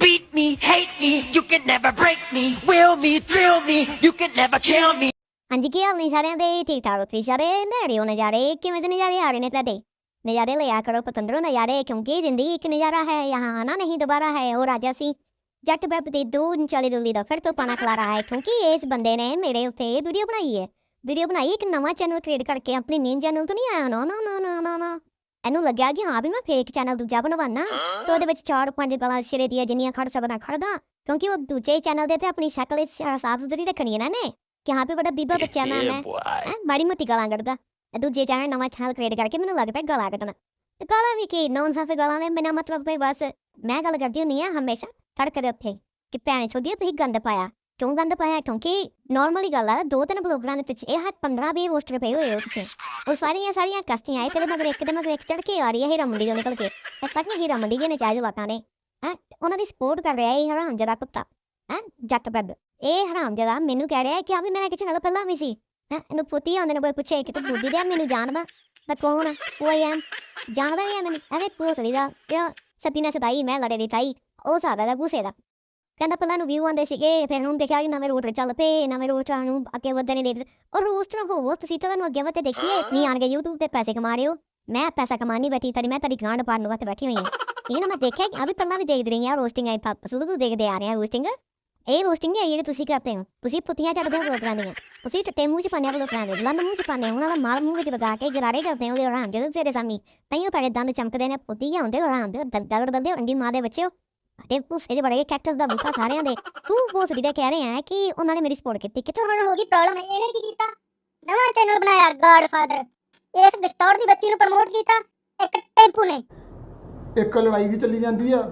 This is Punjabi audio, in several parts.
Beat me, hate me, you can never break me, will me, thrill me, you can never kill me. ਹਾਂਜੀ ਕੀ ਹਾਲ ਨੇ ਸਾਰਿਆਂ ਦੇ? ਠੀਕ ਠਾਕ ਤੁਸੀਂ ਸਾਰੇ? ਨੇੜੇ ਹੋ ਨਜ਼ਾਰੇ ਕਿਵੇਂ ਦੇ ਨਜ਼ਾਰੇ ਆ ਰਹੇ ਨੇ ਤੁਹਾਡੇ? ਨਜ਼ਾਰੇ ਲਿਆ ਕਰੋ ਪਤੰਦਰੋ ਨਜ਼ਾਰੇ ਕਿਉਂਕਿ ਜ਼ਿੰਦਗੀ ਇੱਕ ਨਜ਼ਾਰਾ ਹੈ ਯਹਾਂ ਆਣਾ ਨਹੀਂ ਦੁਬਾਰਾ ਹੈ ਉਹ ਰਾਜਾ ਸੀ। ਜੱਟ ਵੈਬ ਦੇ ਦੋ ਚਲੇ ਦੁੱਲੀ ਦਾ ਫਿਰ ਤੋਂ ਪਾਣਾ ਖਲਾ ਰਹਾ ਹੈ ਕਿਉਂਕਿ ਇਸ ਬੰਦੇ ਨੇ ਮੇਰੇ ਉੱਤੇ ਵੀਡੀਓ ਬਣਾਈ ਹੈ। ਵੀਡੀਓ ਬਣਾਈ ਇੱਕ ਨਵਾਂ ਚੈਨਲ ਕ੍ਰੀਏਟ ਕਰਕੇ ਆਪਣੇ ਮੇਨ ਚੈਨਲ ਤੋਂ ਨਹੀਂ ਆਇਆ? ਨਾ ਨਾ ਨਾ ਨਾ ਨਾ। ਇਹਨੂੰ ਲੱਗਿਆ ਕਿ ਹਾਂ ਵੀ ਮੈਂ ਫੇਕ ਚੈਨਲ ਦੂਜਾ ਬਣਵਾਨਾ ਤੇ ਉਹਦੇ ਵਿੱਚ ਚਾਰ ਪੰਜ ਗਾਲਾਂ ਸਿਰੇ ਦੀਆਂ ਜਿੰਨੀਆਂ ਖੜ ਸਕਦਾ ਖੜਦਾ। ਕਿਉਂਕਿ ਉਹ ਦੂਜੇ ਚੈਨਲ ਦੇ ਤੇ ਆਪਣੀ ਸ਼ਕਲ ਇਸ ਸਾਫ਼ ਸੁਥਰੀ ਰੱਖਣੀ ਹੈ ਨਾ ਨੇ ਕਿ ਹਾਂ ਵੀ ਬੜਾ ਬੀਬਾ ਬੱਚਾ ਮੈਂ ਮੈਂ ਮਾੜੀ ਮੋਟੀ ਗਾਲਾਂ ਕੱਢਦਾ। ਦੂਜੇ ਚੈਨਲ ਨਵਾਂ ਚੈਨਲ ਕ੍ਰੀਏਟ ਕਰਕੇ ਮੈਨੂੰ ਲੱਗ ਪਿਆ ਗਾਲਾਂ ਕੱਢਣਾ। ਤੇ ਗਾਲਾਂ ਵੀ ਕੀ ਨੌਨ ਸਾਫੇ ਗਾਲਾਂ ਨੇ ਬਿਨਾਂ ਮਤਲਬ ਹੀ ਬਸ। ਮੈਂ ਗੱਲ ਕਰਦੀ ਹੁੰਨੀ ਆ ਹਮੇਸ਼ਾ ਤੜਕ ਦੇ ਉੱਤੇ ਕਿ ਭੈਣੇ ਚੋਦੀ ਤੁਸੀਂ ਗੰਦ ਪਾਇਆ। ਕਿਉਂ ਗੰਦ ਪਾਇਆ? ਕਿਉਂਕਿ ਨਾਰਮਲੀ ਗੱਲ ਆ ਦੋ ਤਿੰਨ ਬਲੌਗਰਾਂ ਦੇ ਪਿੱਛੇ ਇਹ ਹੱਥ 15 20 ਪੋਸਟਰ ਪਏ ਹੋਏ ਹੋ ਤੁਸੀਂ। ਉਹ ਸਾਰੀਆਂ ਸਾਰੀਆਂ ਕਸਤੀਆਂ ਇੱਕ ਦੇ ਮਗਰ ਇੱਕ ਦੇ ਮਗਰ ਇੱਕ ਚੜ ਕੇ ਆ ਰਹੀ ਹੈ ਹੀਰਾ ਮੰਡੀ ਤੋਂ ਨਿਕਲ ਕੇ। ਇਹ ਸਾਰੀਆਂ ਹੀਰਾ ਮੰਡੀ ਦੀਆਂ ਨਜਾਇਜ਼ ਲਾਤਾਂ ਨੇ। ਹੈ? ਉਹਨਾਂ ਦੀ ਸਪੋਰਟ ਕਰ ਰਿਹਾ ਇਹ ਹਰਾਮ ਜਦਾ ਕੁੱਤਾ। ਹੈ? ਜੱਟ ਬੱਬ। ਇਹ ਹਰਾਮ ਜਦਾ ਮੈਨੂੰ ਕਹਿ ਰਿਹਾ ਕਿ ਆ ਵੀ ਮੇਰਾ ਕਿਸੇ ਨਾਲ ਪਹਿਲਾਂ ਵੀ ਸੀ। ਹੈ? ਇਹਨੂੰ ਪੁੱਤੀ ਆਉਂਦੇ ਨੇ ਕੋਈ ਪੁੱਛੇ ਕਿ ਤੂੰ ਬੁੱਧੀ ਦੇ ਮੈਨੂੰ ਜਾਣਦਾ। ਮੈਂ ਕੌਣ ਆ? ਉਹ ਐਮ। ਜਾਣਦਾ ਨਹੀਂ ਆ ਮੈਨੂੰ। ਐਵੇਂ ਪੂਸੜੀ ਦਾ ਪਿਆ ਸਪੀਨਾ ਸਦਾਈ ਮੈਂ ਲੜੇ ਦੀ ਤਾਈ। ਉਹ ਸਾਦਾ ਦਾ ਪੂਸੇ ਦਾ। ਕਹਿੰਦਾ ਪਹਿਲਾਂ ਨੂੰ ਵਿਊ ਆਉਂਦੇ ਸੀਗੇ ਫਿਰ ਹੁਣ ਦੇਖਿਆ ਕਿ ਨਵੇਂ ਰੂਟ ਚੱਲ ਪਏ ਨਵੇਂ ਰੂਟ ਨੂੰ ਅੱਗੇ ਵਧਦੇ ਨਹੀਂ ਦੇਖਦੇ ਔਰ ਰੋਸਟ ਨਾ ਹੋਵੋ ਤੁਸੀਂ ਤਾਂ ਤੁਹਾਨੂੰ ਅੱਗੇ ਵਧਦੇ ਦੇਖੀਏ ਨਹੀਂ ਆਣਗੇ YouTube ਤੇ ਪੈਸੇ ਕਮਾ ਰਹੇ ਹੋ। ਮੈਂ ਪੈਸਾ ਕਮਾਉਣ ਨਹੀਂ ਬੈਠੀ ਤੇਰੀ ਮੈਂ ਤੇਰੀ ਗਾਂਡ ਪਾੜਨ ਵਾਸਤੇ ਬੈਠੀ ਹੋਈ ਹਾਂ। ਠੀਕ ਹੈ ਨਾ ਮੈਂ ਦੇਖਿਆ ਕਿ ਵੀ ਪਹਿਲਾਂ ਵੀ ਦੇਖਦੀ ਰਹੀ ਹਾਂ ਰੋਸਟਿੰਗ ਆਈ ਪਾਪ ਸੁਰੂ ਤੋਂ ਦੇਖਦੇ ਆ ਰਹੇ ਹਾਂ ਰੋਸਟਿੰਗ ਇਹ ਰੋਸਟਿੰਗ ਹੈ ਜਿਹੜੀ ਤੁਸੀਂ ਕਰਦੇ ਹੋ। ਤੁਸੀਂ ਪੁੱਤੀਆਂ ਚੜਦੇ ਹੋ ਲੋਕਾਂ ਦੀਆਂ ਤੁਸੀਂ ਟੱਟੇ ਮੂੰਹ ਚ ਪਾਣੇ ਲੋਕਾਂ ਦੇ। ਲੰਨ ਮੂੰਹ ਚ ਪਾਣੇ ਉਹਨਾਂ ਦਾ ਮਾਲ ਮੂੰਹ ਵਿੱਚ ਲਗਾ ਕੇ ਗਰਾਰੇ ਕਰਦੇ ਹੋ ਉਹਦੇ ਆਰਾਮ ਜਦੋਂ ਤੇਰੇ ਸਾਹਮਣੇ ਤਈਓ ਤੁਹਾਡੇ ਦੰਦ ਚਮਕਦੇ ਨੇ ਪੁੱਤੀਆਂ ਹੁੰਦੇ ਆਰਾਮ ਦੇ ਦਗੜ ਦੰਦੇ ਅੰਡੀ ਮਾਂ ਦੇ ਬੱਚਿਓ ਤੇ ਭੂਸੇ ਦੇ ਬੜੇ ਕੈਕਟਸ ਦਾ ਬੂਟਾ ਸਾਰਿਆਂ ਦੇ। ਤੂੰ ਭੂਸੜੀ ਦੇ ਕਹਿ ਰਹੇ ਆ ਕਿ ਉਹਨਾਂ ਨੇ ਮੇਰੀ ਸਪੋਰਟ ਕੀਤੀ। ਕਿੱਥੋਂ ਹੁਣ ਹੋ ਗਈ ਪ੍ਰੋਬਲਮ ਇਹਨੇ ਕੀ ਕੀਤਾ? ਨਵਾਂ ਚੈਨਲ ਬਣਾਇਆ ਗਾਡਫਾਦਰ ਇਸ ਡਿਸਟੋਰ ਦੀ ਬੱਚੀ ਨੂੰ ਪ੍ਰਮੋਟ ਕੀਤਾ ਇੱਕ ਟੈਂਪੂ ਨੇ। ਇੱਕ ਲੜਾਈ ਵੀ ਚੱਲੀ ਜਾਂਦੀ ਆ।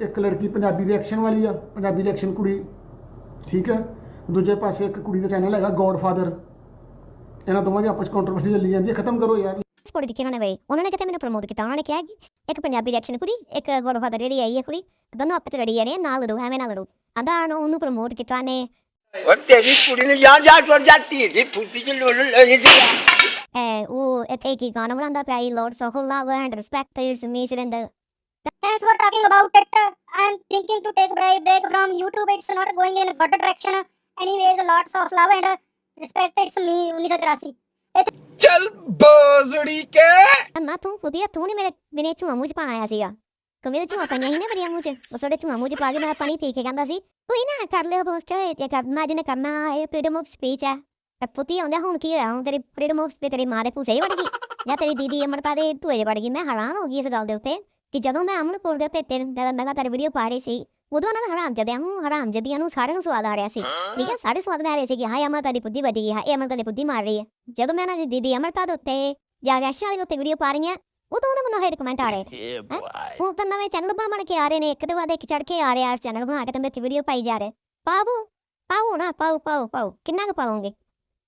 ਇੱਕ ਲੜਕੀ ਪੰਜਾਬੀ ਦੇ ਐਕਸ਼ਨ ਵਾਲੀ ਆ ਪੰਜਾਬੀ ਦੇ ਐਕਸ਼ਨ ਕੁੜੀ। ਠੀਕ ਹੈ? ਦੂਜੇ ਪਾਸੇ ਇੱਕ ਕੁੜੀ ਦਾ ਚੈਨਲ ਹੈਗਾ ਗੋਡਫਾਦਰ ਇਹਨਾਂ ਦੋਵਾਂ ਦੀ ਆਪਸ ਕੰਟਰੋਵਰਸੀ ਚੱਲੀ ਜਾਂਦੀ ਹੈ ਖਤਮ ਕਰੋ ਯਾਰ। ਸਪੋਰਟ ਕੀਤੀ ਉਹਨਾਂ ਨੇ ਬਈ। ਉਹਨਾਂ ਨੇ ਕਿਤੇ ਮੈਨੂੰ ਪ੍ਰਮੋਟ ਕੀਤਾ। ਉਹਨਾਂ ਨੇ ਕਿਹਾ ਕਿ ਇੱਕ ਪੰਜਾਬੀ ਰਿਐਕਸ਼ਨ ਕੁੜੀ ਇੱਕ ਗੋਡਫਾਦਰ ਜਿਹੜੀ ਆਈ ਹੈ ਕੁੜੀ ਦੋਨੋਂ ਆਪਸ ਚ ਲੜੀ ਜਾ ਰਹੇ ਨਾਲ ਲੜੋ ਐਵੇਂ ਨਾ ਲੜੋ ਆਂਦਾ ਉਹਨੂੰ ਪ੍ਰਮੋਟ ਕੀਤਾ ਨੇ और तेरी कुड़ी ने यहाँ जा टुट जाती है जी फुर्ती से लोल लगी थी ਐ ਉਹ ਇੱਥੇ ਕੀ ਗਾਣਾ ਬਣਾਉਂਦਾ ਪਿਆ lots of love and respect it's me Surinder Thanks for talking about it. I'm thinking to take a break break from YouTube. It's not going in a good direction. Anyways, lots of love and uh, respect. It's me, 1983. चल बोसड़ी के ਮੈਂ ਤੂੰ ਵਧੀਆ ਤੂੰ ਨਹੀਂ ਮੇਰੇ ਬਿਨੇ ਚੂਹਾ ਮੂੰਹ ਚ ਪਾ ਸੀਗਾ। ਕਮੀ ਦੇ ਚੂਹਾ ਪਾਈਆਂ ਹੀ ਮੂੰਹ ਚ ਉਸ ਉਹਦੇ ਮੂੰਹ ਚ ਪਾ ਕੇ ਮੈਂ ਪਾਣੀ ਪੀ ਕੇ ਕਹਿੰਦਾ ਸੀ ਕੋਈ ਨਾ ਕਰ ਲਿਓ ਪੋਸਟ ਹੋਏ ਤੇ ਕਰ, ਮੈਂ ਜਿਹਨੇ ਕਰਨਾ ਇਹ ਫ੍ਰੀडम ਆਫ ਸਪੀਚ ਹੈ ਪੁੱਤੀ ਆਉਂਦਾ, ਹੁਣ ਕੀ ਹੋਇਆ? ਹੁਣ ਤੇਰੀ ਫ੍ਰੀडम ਆਫ ਸਪੀਚ ਤੇਰੀ ਮਾਂ ਦੇ ਭੂਸੇ ਵੜ ਗਈ। ਜਾਂ ਤੇਰੀ ਦੀਦੀ ਅਮਰ ਪਾ ਦੇ ਧੂਏ ਵੜ ਗਈ। ਮੈਂ ਹੈਰਾਨ ਹੋ ਗਈ ਇਸ ਗੱਲ ਦੇ ਉੱਤੇ ਕਿ ਜਦੋਂ ਮੈਂ ਅਮਨ ਕੋਲ ਦੇ ਭੇਤੇ ਮੈਂ ਕਿਹਾ ਤੇਰੀ ਵੀਡੀਓ ਪਾ ਰਹੀ ਸੀ, ਉਦੋਂ ਉਹਨਾਂ ਨੂੰ ਹਰਾਮ ਜਦਿਆਂ ਨੂੰ, ਹਰਾਮ ਜਦਿਆਂ ਨੂੰ ਸਾਰਿਆਂ ਨੂੰ ਸਵਾਦ ਆ ਰਿਹਾ ਸੀ। ਠੀਕ ਹੈ ਸਾਰੇ ਸਵਾਦ ਆ ਰਹੇ ਸੀ ਕਿ ਹਾਂ ਅਮਰ ਤੇਰੀ ਬੁੱਧੀ ਵੱਧ ਗਈ, ਹਾਏ ਇਹ ਅਮਰ ਕਦੇ ਬੁੱਧੀ ਮਾਰ ਰਹੀ ਹੈ। ਜਦੋਂ ਮੈਂ ਉਹਨਾਂ ਦੀ ਦੀਦੀ ਅਮਰਤਾ ਦੇ ਉੱਤੇ ਜਾਂ ਰਿਐਕਸ਼ਨ ਵਾਲੇ ਦੇ ਉੱਤੇ ਵੀਡੀਓ ਪਾ ਰਹੀ ਹਾਂ ਉਦੋਂ ਉਹਨਾਂ ਮੈਨੂੰ ਹੇਟ ਕਮੈਂਟ ਆ ਰਹੇ ਨੇ ਹੁਣ ਤਾਂ ਨਵੇਂ ਚੈਨਲ ਬਣ ਕੇ ਆ ਰਹੇ ਨੇ ਇੱਕ ਦੇ ਬਾਅਦ ਇੱਕ ਚੜ ਕੇ ਆ ਰਿਹਾ ਚੈਨਲ ਬਣਾ ਕੇ ਤੇ ਮੇਰੇ ਵੀਡੀਓ ਪਾਈ ਜਾ ਰਹੇ ਪਾਵੋ ਪਾਓ ਨਾ ਪਾਓ ਪਾਓ ਪਾਓ ਕਿੰਨਾ ਕੁ ਪਾਉਂਗੇ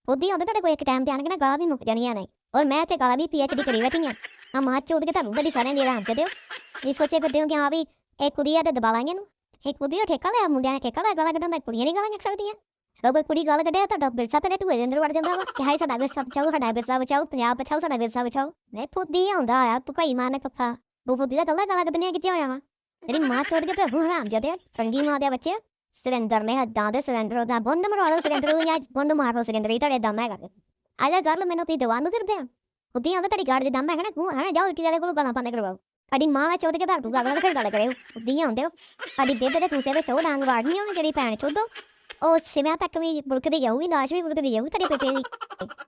ਉਹਦੀ ਆਉਂਦੇ ਤੁਹਾਡੇ ਕੋਈ ਇੱਕ ਟਾਈਮ ਤੇ ਆਣਗੇ ਨਾ ਗਾਲਾਂ ਵੀ ਮੁੱਕ ਜਾਣੀਆਂ ਨੇ ਔਰ ਮੈਂ ਤੇ ਗਾਲਾਂ ਵੀ ਪੀਐਚਡੀ ਕਰੀ ਬੈਠੀ ਆ ਆ ਮਾਂ ਚੋਦ ਕੇ ਤੁਹਾਨੂੰ ਬੜੀ ਸਾਰਿਆਂ ਦੀ ਆਰਾਮ ਚ ਦਿਓ ਇਹ ਸੋਚੇ ਫਿਰਦੇ ਹੋ ਕਿ ਹਾਂ ਵੀ ਇਹ ਕੁੜੀ ਆ ਤੇ ਦਬਾ ਲਾਂਗੇ ਨੂੰ ਇਹ ਕੁੜੀ ਦਾ ਠੇਕਾ ਲਿਆ ਮੁੰਡਿਆਂ ਨੇ ਠੇਕਾ ਲਿਆ ਗਾਲਾਂ ਕੱਢਣ ਦਾ ਕੁੜੀਆਂ ਨਹੀਂ ਗਾਲਾਂ ਕੱਢ ਸਕਦੀਆਂ ਜਦੋਂ ਕੋਈ ਕੁੜੀ ਗਾਲ ਕੱਢੇ ਤੁਹਾਡਾ ਬਿਰਸਾ ਪਹਿਲੇ ਟੂਏ ਦੇ ਅੰਦਰ ਵੜ ਜਾਂਦਾ ਵਾ। ਕਿ ਹਾਏ ਸਾਡਾ ਬਿਰਸਾ ਬਚਾਓ, ਸਾਡਾ ਬਿਰਸਾ ਬਚਾਓ, ਪੰਜਾਬ ਬਚਾਓ, ਸਾਡਾ ਬਿਰਸਾ ਬਚਾਓ। ਨਹੀਂ, ਫੁੱਦੀ ਆਉਂਦਾ ਆ ਭੁਕਾਈ ਮਾਂ ਨੇ ਕੱਫਾ ਦਾ ਗੱਲਾਂ ਗਾਲਾਂ ਕੱਢਣੀਆਂ ਕਿੱਥੇ ਹੋਇਆ ਵਾ? ਤੇਰੀ ਮਾਂ ਚੋਦ ਕੇ ਤੇ ਹਰਾਮ ਜਦੇ ਟੰਗੀ ਮਾਂ ਦੇ ਬੱਚੇ ਸਿਲੰਡਰ ਨੇ ਹੱਦਾਂ ਦੇ ਸਿਲੰਡਰ ਦਾ ਬੰਦ ਮਰਵਾ ਲਓ ਨੂੰ, ਜਾਂ ਬੰਦ ਮਾਰੋ ਸਿਲੰਡਰ ਹੀ ਤੁਹਾਡੇ ਦਮ ਹੈਗਾ। ਆ ਜਾ ਕਰ ਲਓ, ਮੈਨੂੰ ਤੁਸੀਂ ਦਵਾ ਨੂੰ ਕਰਦੇ ਆ। ਉਦੀ ਆਂਦਾ ਤੁਹਾਡੀ ਗਾੜੀ ਦੇ ਦਮ ਹੈਗਾ ਨਾ ਤੂੰ ਹਨਾ, ਜਾਓ ਇੱਥੇ ਵਾਲੇ ਕੋਲ ਗਾਲਾਂ ਪਾਉਂਦੇ ਕਰਵਾਓ। ਸਾਡੀ ਮਾਂ ਨਾਲ ਚੋਦ ਕੇ ਧਰ ਤੂੰ ਗਾਲਾਂ ਫਿਰ ਗੱਲ ਕਰਿਓ। ਉਦੀ ਆਉਂਦੇ ਹੋ। ਸਾਡੀ ਬੇਬੇ ਦੇ ਪੂਸੇ ਵਿੱਚ ਉਹ ਡਾਂਗ ਵਾੜਨੀ ਹੋਣੀ ਜਿਹੜੀ ਭੈਣ ਚੋਦੋ? ਉਹ ਸਿਵਿਆਂ ਤੱਕ ਵੀ ਬੁਲਕਦੀ ਜਾਊਗੀ ਲਾਸ਼ ਵੀ ਬੁਲਕਦੀ ਜਾਊਗੀ ਤੇਰੇ ਪੇਪੇ ਦੀ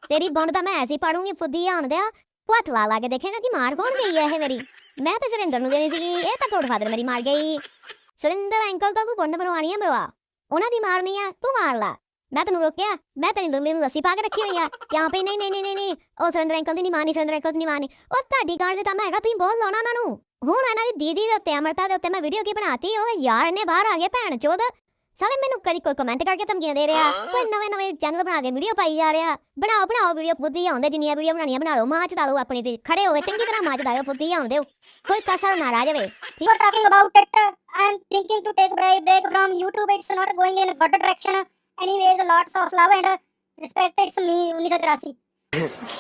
ਤੇਰੀ ਬੁੰਡ ਤਾਂ ਮੈਂ ਐਸੀ ਪਾੜੂੰਗੀ ਫੁੱਦੀ ਆਉਂਦੇ ਹੱਥ ਲਾ ਲਾ ਕੇ ਦੇਖੇਗਾ ਕਿ ਮਾਰ ਕੌਣ ਗਈ ਹੈ ਇਹ ਮੇਰੀ। ਮੈਂ ਤਾਂ ਸੁਰਿੰਦਰ ਨੂੰ ਦੇਣੀ ਸੀਗੀ, ਇਹ ਤਾਂ ਕੋਡ ਫਾਦਰ ਮੇਰੀ ਮਾਰ ਗਈ। ਸੁਰਿੰਦਰ ਅੰਕਲ ਤਾਂ ਤੂੰ ਬੁੰਡ ਬਣਵਾਣੀ ਆ ਮੇਵਾ ਉਹਨਾਂ ਦੀ ਮਾਰਨੀ ਆ ਤੂੰ ਮਾਰ ਲਾ। ਮੈਂ ਤੈਨੂੰ ਰੋਕਿਆ, ਮੈਂ ਤੇਰੀ ਦੁੱਲੀ ਨੂੰ ਲੱਸੀ ਪਾ ਕੇ ਰੱਖੀ ਹੋਈ ਆ। ਕਿਉਂ ਪਈ ਨਹੀਂ ਨਹੀਂ ਨਹੀਂ ਨਹੀਂ ਉਹ ਸੁਰਿੰਦਰ ਅੰਕਲ ਦੀ ਨਹੀਂ ਮਾਨੀ ਸੁਰਿੰਦਰ ਅੰਕਲ ਦੀ ਨਹੀਂ ਮਾਨੀ ਉਹ ਤੁਹਾਡੀ ਗਾਲ ਦੇ ਤਾਂ ਮੈਂ ਹੈਗਾ, ਤੁਸੀਂ ਬਹੁਤ ਲਾਉਣਾ ਉਹਨਾਂ ਨੂੰ। ਹੁਣ ਇਹਨਾਂ ਦੀ ਦੀਦੀ ਦੇ ਉੱਤੇ, ਅਮਰਤਾ ਦੇ ਉੱਤੇ ਮੈਂ ਵੀਡੀਓ ਕੀ ਬਣਾਤੀ, ਉਹ ਯਾਰ ਨੇ ਬਾਹਰ ਆ ਗਏ, ਭੈਣ ਚੋਦ। ਸਾਲੇ ਮੈਨੂੰ ਕਦੀ ਕੋਈ ਕਮੈਂਟ ਕਰਕੇ ਧਮਕੀਆਂ ਦੇ ਰਿਹਾ ਕੋਈ ਨਵੇਂ ਨਵੇਂ ਚੈਨਲ ਬਣਾ ਕੇ ਵੀਡੀਓ ਪਾਈ ਜਾ ਰਿਹਾ ਬਣਾਓ ਬਣਾਓ ਵੀਡੀਓ ਬੁੱਧੀ ਆਉਂਦੇ ਜਿੰਨੀਆਂ ਵੀਡੀਓ ਬਣਾਉਣੀਆਂ ਬਣਾ ਲਓ ਮਾਂ ਚੜਾ ਲਓ ਆਪਣੀ ਤੇ ਖੜੇ ਹੋਵੇ ਚੰਗੀ ਤਰ੍ਹਾਂ ਮਾਂ ਚੜਾਓ ਬੁੱਧੀ ਆਉਂਦੇ ਕੋਈ ਕਸਰ ਨਾ ਰਹਿ ਜਾਵੇ For talking about it, I'm thinking to take a break break from YouTube. It's not going in a good direction. Anyways, lots of love and uh, respect. It's me, 1983.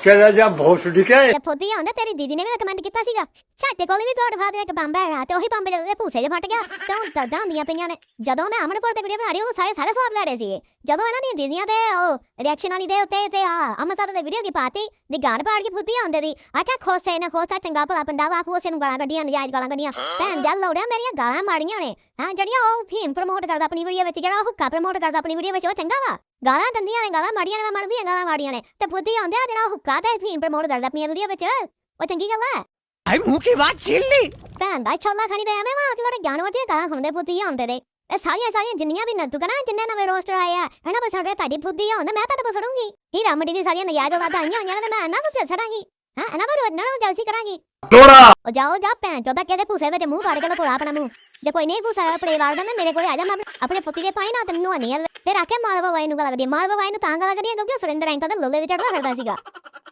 ਚਲਾ ਜਾ ਬਹੁਤ ਡਿਕਿਆ ਤੇ ਫੋਦੀ ਆਉਂਦਾ ਤੇਰੀ ਦੀਦੀ ਨੇ ਵੀ ਕਮੈਂਟ ਕੀਤਾ ਸੀਗਾ ਛਾਤੇ ਕੋਲ ਵੀ ਗੋਡ ਫਾਦਰ ਇੱਕ ਬੰਬ ਹੈਗਾ ਤੇ ਉਹੀ ਬੰਬ ਦੇ ਭੂਸੇ 'ਚ ਫਟ ਗਿਆ ਤਾਂ ਦਰਦਾਂ ਹੁੰਦੀਆਂ ਪਈਆਂ ਨੇ ਜਦੋਂ ਮੈਂ ਅਮਨਪੁਰ ਤੇ ਵੀਡੀਓ ਬਣਾ ਰਹੀ ਉਹ ਸਾਰੇ ਸਾਰੇ ਸਵਾਦ ਲੈ ਰਹੇ ਸੀਗੇ ਜਦੋਂ ਇਹਨਾਂ ਦੀਆਂ ਦੀਦੀਆਂ ਤੇ ਉਹ ਰਿਐਕਸ਼ਨ ਵਾਲੀ ਦੇ ਉੱਤੇ ਤੇ ਆ ਅਮਸਾਦ ਦੇ ਵੀਡੀਓ ਕੀ ਪਾਤੀ ਦੀ ਗਾਣ ਪਾੜ ਕੇ ਫੁੱਦੀ ਆਉਂਦੇ ਦੀ ਆਖਿਆ ਖੋਸੇ ਨਾ ਖੋਸਾ ਚੰਗਾ ਭਲਾ ਪੰਡਾ ਵਾਪ ਉਸੇ ਨੂੰ ਗਾਲਾਂ ਕੱਢੀਆਂ ਨਜਾਇਜ਼ ਗਾਲਾਂ ਕੱਢੀਆਂ ਭੈਣ ਦਾ ਲੋੜਿਆ ਮੇਰੀਆਂ ਗਾਲਾਂ ਮਾੜੀਆਂ ਨੇ ਹਾਂ ਜਿਹੜੀਆਂ ਉਹ ਫੀਮ ਪ੍ਰਮੋਟ ਕਰਦਾ ਆਪਣੀ ਵੀਡੀਓ ਵਿੱਚ ਜਿਹੜਾ ਉਹ ਹੁੱਕਾ ਪ੍ਰਮੋਟ ਕਰਦਾ ਆਪਣੀ ਵੀਡੀਓ ਵਿੱਚ ਉਹ ਚੰਗਾ ਵਾ ਗਾਲਾਂ ਦੰਦੀਆਂ ਨੇ ਗਾਲਾਂ ਮਾੜੀਆਂ ਨੇ ਮਨ ਦੀਆਂ ਗਾਲਾਂ ਮਾੜੀਆਂ ਨੇ। ਤੇ ਬੁੱਧੀ ਆਉਂਦੇ ਆ ਜਿਹੜਾ ਹੁੱਕਾ ਤੇ ਥੀਮ ਪ੍ਰਮੋਟ ਕਰਦਾ ਪੀਆਂ ਦੁਨੀਆ ਵਿੱਚ। ਉਹ ਚੰਗੀ ਗੱਲ ਹੈ ਆਈ ਮੂੰਹ ਕੀ ਬਾਤ ਛਿੱਲ ਲਈ? ਭੈਣ ਦਾ ਛੋਲਾ ਖਾਣੀ ਤੇ ਐਵੇਂ ਮਾਂ ਅਗਲੇ ਜਾਨਵਰ ਦੀਆਂ ਗਾਲਾਂ ਸੁਣਦੇ ਬੁੱਧੀ ਆਉਂਦੇ ਨੇ। ਇਹ ਸਾਰੀਆਂ ਸਾਰੀਆਂ ਜਿੰਨੀਆਂ ਵੀ ਨੱਤੂ ਕਰਾਂ ਜਿੰਨੇ ਨਵੇਂ ਰੋਸਟਰ ਆਏ ਆ ਇਹਨਾਂ ਬਸ ਸਾਡੇ ਤੁਹਾਡੀ ਬੁੱਧੀ ਆਉਂਦਾ ਮੈਂ ਤੁਹਾਡੇ ਕੋਲ ਸੜੂੰਗੀ ਹੀਰਾ ਮੰਡੀ ਦੀ ਸਾਰੀਆਂ ਨਗਿਆਜ ਵਾਦਾ ਆਈਆਂ ਹੋਈਆਂ ਨੇ ਮੈਂ ਇਹਨਾਂ ਨੂੰ ਤੇ ਸੜਾਂਗੀ। ਹਾਂ ਇਹਨਾਂ ਨੂੰ ਇਹਨਾਂ ਨੂੰ ਜਲਸੀ ਕਰਾਂਗੀ थोड़ा ਉਹ ਜਾਓ ਜਾ ਭੈਣ ਚੋਦਾ ਕਿਹਦੇ ਭੂਸੇ ਵਿੱਚ ਮੂੰਹ ਫਾੜ ਕੇ ਲਪੋੜਾ ਆਪਣਾ ਮੂੰਹ ਜੇ ਕੋਈ ਨਹੀਂ ਭੂਸਾ ਆਪਣੇ ਵਾਰ ਦਾ ਨਾ ਮੇਰੇ ਕੋਲੇ ਆ ਜਾ ਮੈਂ ਆਪਣੇ- ਫੁੱਤੀ ਦੇ ਪਾਣੀ ਨਾ ਤੈਨੂੰ ਨਹੀਂ ਆ ਤੇ ਰੱਖੇ ਮਾਲਵਾ ਵਾਈ ਨੂੰ ਗਾਲ ਕਰਦੀ ਮਾਲਵਾ ਵਾਈ ਨੂੰ ਤਾਂ ਗਾਲ ਕਰਦੀ ਕਿਉਂਕਿ ਉਹ ਸੁਰਿੰਦਰ ਐਂਕਲ ਦਾ ਲੋਲੇ ਦੇ ਚੜਦਾ ਫਿਰਦਾ ਸੀਗਾ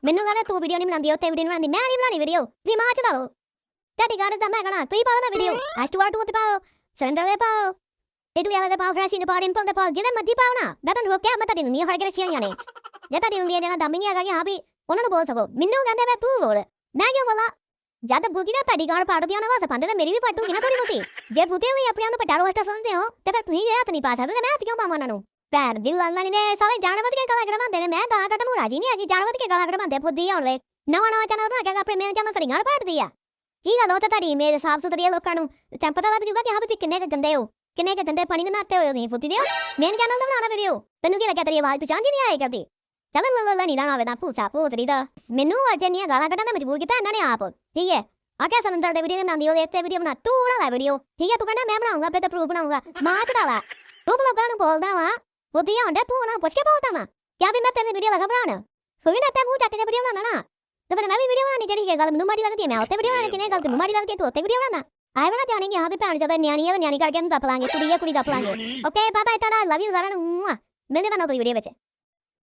ਮੈਨੂੰ ਕਹਿੰਦਾ ਤੂੰ ਵੀਡੀਓ ਨਹੀਂ ਬਣਾਉਂਦੀ ਉੱਤੇ ਵੀਡੀਓ ਨਹੀਂ ਬਣਾਉਂਦੀ ਮੈਂ ਨਹੀਂ ਬਣਾਉਣੀ ਵੀਡੀਓ ਦਿਮਾਗ ਚ ਲਾ ਤੁਹਾਡੀ ਗੱਲ ਤਾਂ ਮੈਂ ਕਹਣਾ ਤੁਸੀਂ ਪਾਓ ਨਾ ਵੀਡੀਓ ਐਸਟੂ ਆਟੂ ਤੇ ਪਾਓ ਸੁਰਿੰਦਰ ਦੇ ਪਾਓ ਇਟਲੀ ਵਾਲੇ ਦੇ ਪਾਓ ਫਰੈਂਸੀ ਦੇ ਪਾਓ ਰਿੰਪਲ ਦੇ ਪਾਓ ਜਿਹਦੇ ਮਰਜ਼ੀ ਪਾਓ ਨਾ ਮੈਂ ਤੁਹਾਨੂੰ ਰੋਕਿਆ ਮੈਂ ਤੁਹਾਡੀ ਉਂਗਲੀਆਂ ਫੜ ਕੇ ਰੱਖੀਆਂ ਹੋਈਆਂ ਨੇ ਜੇ ਤੁਹਾਡੀ ਉਂਗਲੀਆਂ ਜਿਹਨਾਂ ਦਮ ਹੀ ਨਹੀਂ ਹੈਗਾ ਕਿ ਹਾਂ ਵੀ ਉਹਨਾਂ ਨੂੰ ਬੋਲ ਸਕੋ ਮੈਨੂੰ ਕਹਿੰਦੇ ਮੈਂ ਤੂੰ ਬੋਲ। ਮੈਂ ਕਿਉਂ ਬੋਲਾਂ? ਜਦ ਬੁੱਧੀ ਨਾ ਤੁਹਾਡੀ ਗਾਲ ਪਾੜਦੀ ਉਹਨਾਂ ਵਾਸਤੇ ਪੰਦੇ ਤੇ ਮੇਰੀ ਵੀ ਪਾਟੂਗੀ ਨਾ ਥੋੜੀ ਬਹੁਤੀ। ਜੇ ਬੁੱਤੇ ਹੋਈ ਆਪਣੇ ਆਪ ਨੂੰ ਪਟਾਰੋ ਵਾਸਤੇ ਸਮਝਦੇ ਹੋ, ਤੇ ਫਿਰ ਤੁਸੀਂ ਇਹ ਹੱਥ ਨਹੀਂ ਪਾ ਸਕਦੇ ਮੈਂ ਹੱਥ ਕਿਉਂ ਪਾਵਾਂ ਉਹਨਾਂ ਨੂੰ? ਪੈਰ ਦੀ ਲਾਲਾ ਨੇ ਸਾਰੇ ਜਾਣਵਰ ਕੇ ਗਾਲਾਂ ਕਢਵਾਉਂਦੇ ਨੇ, ਮੈਂ ਗਾਲਾਂ ਕੱਢਣ ਨੂੰ ਰਾਜੀ ਨਹੀਂ ਹੈਗੀ ਜਾਣਵਰ ਕੇ ਗਾਲਾਂ ਕਢਵਾਉਂਦੇ ਫੁੱਦੀ ਆਉਣ ਲੈ ਨਵਾਂ ਨਵਾਂ ਚੈਨਲ ਬਣਾ ਕੇ ਆਪਣੇ ਮੇਰੇ ਚੈਨਲ ਤੇ ਗਾਲ ਪਾੜਦੀ ਆ। ਕੀ ਗੱਲ ਉਹ ਤੇ ਤੁਹਾਡੀ ਮੇਰੇ ਸਾਫ਼ ਸੁਥਰੀ ਆ ਲੋਕਾਂ ਨੂੰ? ਤੇ ਪਤਾ ਲੱਗ ਜੂਗਾ ਕਿ ਹਾਂ ਵੀ ਤੁਸੀਂ ਕਿੰਨੇ ਕੁ ਗੰਦੇ ਹੋ, ਕਿੰਨੇ ਕੁ ਗੰਦੇ ਪਾਣੀ ਦੇ ਨਾਤੇ ਹੋਏ ਹੋ ਤੁਸੀਂ ਫੁੱਤੀ ਦਿਓ ਮੇਨ ਚੈਨਲ ਤੇ ਬਣਾਉਣਾ ਵੀਡੀਓ। ਤੈਨੂੰ ਕੀ ਲੱਗਿਆ ਤੇਰੀ ਆਵਾਜ਼ ਪਛਾਣ ਜੀ ਨਹੀਂ ਆਏ ਕਰਦੀ? ਚੱਲ ਲ ਲ ਲ ਦਾ ਨਾ ਵੇ ਭੂਸਾ ਭੂਤਰੀ ਦਾ ਮੈਨੂੰ ਅੱਜ ਇੰਨੀਆਂ ਗਾਲਾਂ ਕੱਢਣ ਦਾ ਮਜਬੂਰ ਕੀਤਾ ਇਹਨਾਂ ਨੇ ਆਪ ਠੀਕ ਹੈ ਆ ਕਿਆ ਸਮੰਦਰ ਦੇ ਵੀਡੀਓ ਬਣਾਉਂਦੀ ਉਹਦੇ ਇੱਥੇ ਵੀਡੀਓ ਬਣਾ ਤੂੰ ਬਣਾ ਲੈ ਵੀਡੀਓ ਠੀਕ ਹੈ ਤੂੰ ਕਹਿੰਦਾ ਮੈਂ ਬਣਾਉਂਗਾ ਫਿਰ ਤੇ ਪ੍ਰੂਫ ਬਣਾਉਂਗਾ ਮਾਂ ਚੜਾ ਲਾ ਤੂੰ ਬਲੌਗਰਾਂ ਨੂੰ ਬੋਲਦਾ ਵਾ ਬੁੱਧੀ ਆਉਂਦਾ ਤੂੰ ਨਾ ਪੁੱਛ ਕੇ ਬੋਲਦਾ ਵਾ ਕਿਆ ਵੀ ਮੈਂ ਤੇਰੀ ਵੀਡੀਓ ਲਗਾ ਬਣਾਉਣ ਤੂੰ ਨਾ ਤੇ ਚੱਕ ਕੇ ਵੀਡੀਓ ਬਣਾਉਣਾ ਨਾ ਤੇ ਫਿਰ ਮੈਂ ਵੀ ਵੀਡੀਓ ਬਣਾਉਣੀ ਜਿਹੜੀ ਗੱਲ ਮੈਨੂੰ ਮਾੜੀ ਲੱਗਦੀ ਹੈ ਮੈਂ ਉੱਤੇ ਵੀਡੀਓ ਬਣਾਉਣੀ ਜਿਹਨੇ ਗੱਲ ਤੈਨੂੰ ਮਾੜੀ ਲੱਗਦੀ ਹੈ ਤੂੰ ਉੱਤੇ ਵੀਡੀਓ ਬਣਾਉਣਾ ਆਏ ਬਣਾ ਜਾਣਗੇ ਹਾਂ ਵੀ ਭੈਣ ਜਦੋਂ ਨਿਆਣੀ ਹੈ ਨਿਆਣੀ ਕਰਕੇ ਉਹਨੂੰ ਦੱਪ ਲਾਂਗੇ ਕੁੜੀ ਹੈ ਕੁੜੀ ਦੱਪ ਲਾਂਗੇ okay bye bye tata love you ਸਾਰਿਆਂ ਨੂੰ ਮਿਲਦੇ ਤੁਹਾਨੂੰ ਅਗਲੀ ਵੀਡੀਓ ਵਿੱਚ